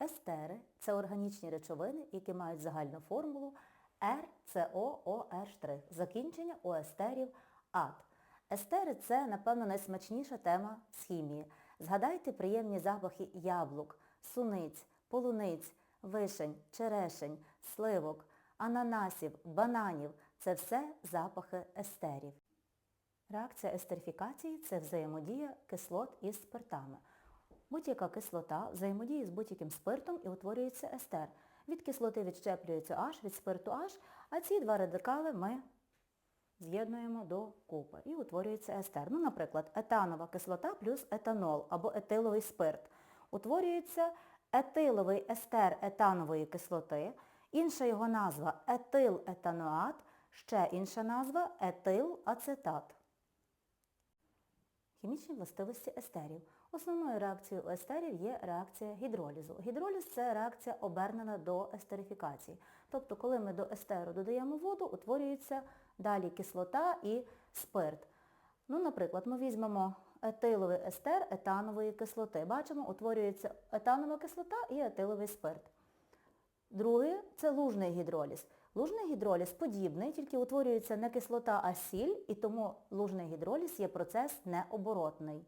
Естери це органічні речовини, які мають загальну формулу RCOOR', закінчення у естерів ад. Естери це, напевно, найсмачніша тема з хімії. Згадайте приємні запахи яблук, суниць, полуниць, вишень, черешень, сливок, ананасів, бананів. Це все запахи естерів. Реакція естерифікації – це взаємодія кислот із спиртами. Будь-яка кислота взаємодіє з будь-яким спиртом і утворюється естер. Від кислоти відщеплюється H, від спирту H, а ці два радикали ми з'єднуємо до купи і утворюється естер. Ну, наприклад, етанова кислота плюс етанол або етиловий спирт. Утворюється етиловий естер етанової кислоти, інша його назва етилетаноат, ще інша назва етилацетат. Хімічні властивості естерів. Основною реакцією естерів є реакція гідролізу. Гідроліз – це реакція обернена до естерифікації. Тобто, коли ми до естеру додаємо воду, утворюється далі кислота і спирт. Ну, наприклад, ми візьмемо етиловий естер етанової кислоти. Бачимо, утворюється етанова кислота і етиловий спирт. Друге – це лужний гідроліз. Лужний гідроліз подібний, тільки утворюється не кислота, а сіль, і тому лужний гідроліз є процес необоротний.